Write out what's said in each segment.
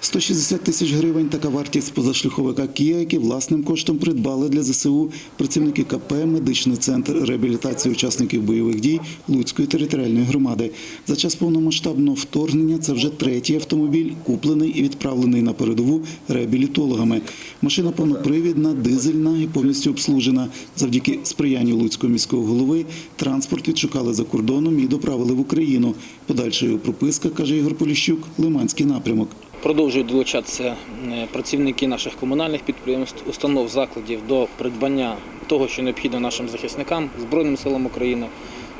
160 тисяч гривень така вартість позашляховика Kia, який власним коштом придбали для ЗСУ працівники КП «Медичний центр реабілітації учасників бойових дій Луцької територіальної громади. За час повномасштабного вторгнення це вже третій автомобіль, куплений і відправлений на передову реабілітологами. Машина повнопривідна, дизельна і повністю обслужена. Завдяки сприянню Луцького міського голови транспорт відшукали за кордоном і доправили в Україну. Подальша його прописка, каже Ігор Поліщук, Лиманський напрямок. Продовжують долучатися е, працівники наших комунальних підприємств, установ, закладів до придбання того, що необхідно нашим захисникам, Збройним силам України.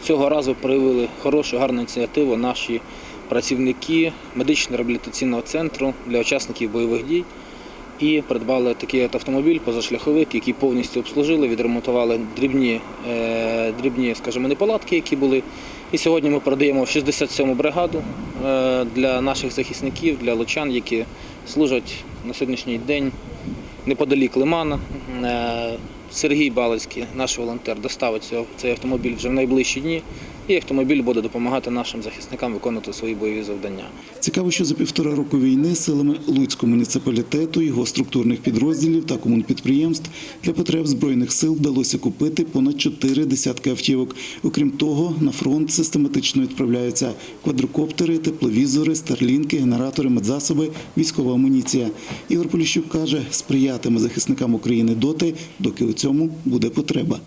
Цього разу проявили хорошу, гарну ініціативу наші працівники медично-реабілітаційного центру для учасників бойових дій. І придбали такий от автомобіль, позашляховик, який повністю обслужили, відремонтували дрібні, е, дрібні, скажімо, неполадки, які були. І сьогодні ми продаємо 67-му бригаду е, для наших захисників, для лучан, які служать на сьогоднішній день неподалік Лимана. Сергій Балицький, наш волонтер, доставить цей автомобіль вже в найближчі дні, і автомобіль буде допомагати нашим захисникам виконувати свої бойові завдання. Цікаво, що за півтора року війни силами Луцького муніципалітету, його структурних підрозділів та комунпідприємств для потреб збройних сил вдалося купити понад чотири десятки автівок. Окрім того, на фронт систематично відправляються квадрокоптери, тепловізори, старлінки, генератори, медзасоби, військова амуніція. Ігор Поліщук каже, сприятиме захисникам України доти, доки у цьому буде потреба.